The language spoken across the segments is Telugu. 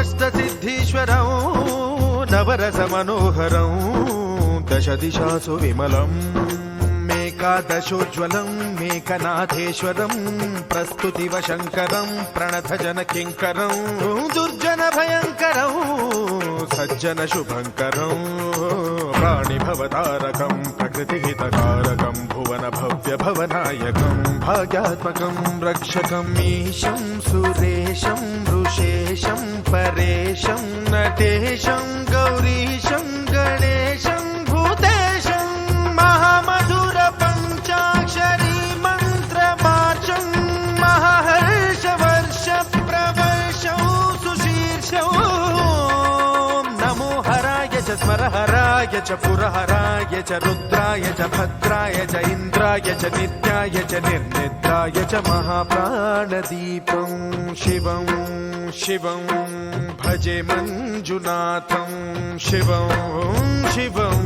అష్టసిద్ధీశ్వరం నవరస మనోహరం దశ దిశాసు విమలం. ఏకాదశోజ్వలం మేకనాథేశ్వరం ప్రస్తుతివ శంకరం ప్రణత జన కింకరం దుర్జన భయంకరం సజ్జన శుభంకరం ప్రాణిభవతారకం ప్రకృతిహితకారకం భువన భవ్య భవనాయకం భాగ్యాత్మకం రక్షకం ఈశం సురేశం ఋషేశం పరేశం నటేశం గౌరీశం స్మరహరాయ చ పురహరాయ చ రుద్రాయ చ భద్రాయ చ ఇంద్రాయ చ నిత్యాయ చ నిర్నిద్రాయ చ మహాప్రాణదీపం శివం శివం భజే మంజునాథం శివం శివం.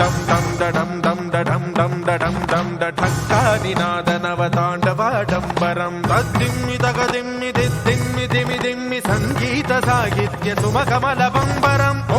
డం డం దం డం దడం డం దడం డం దడం దం దఠక్కానినాదనవతాండవాడంబరం దిమ్మి దగదిమ్మి దిమ్మి దిమ్మి దిమ్మి సంగీత సాహిత్య సుమకమల బంబరం ఓ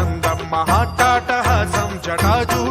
రాజు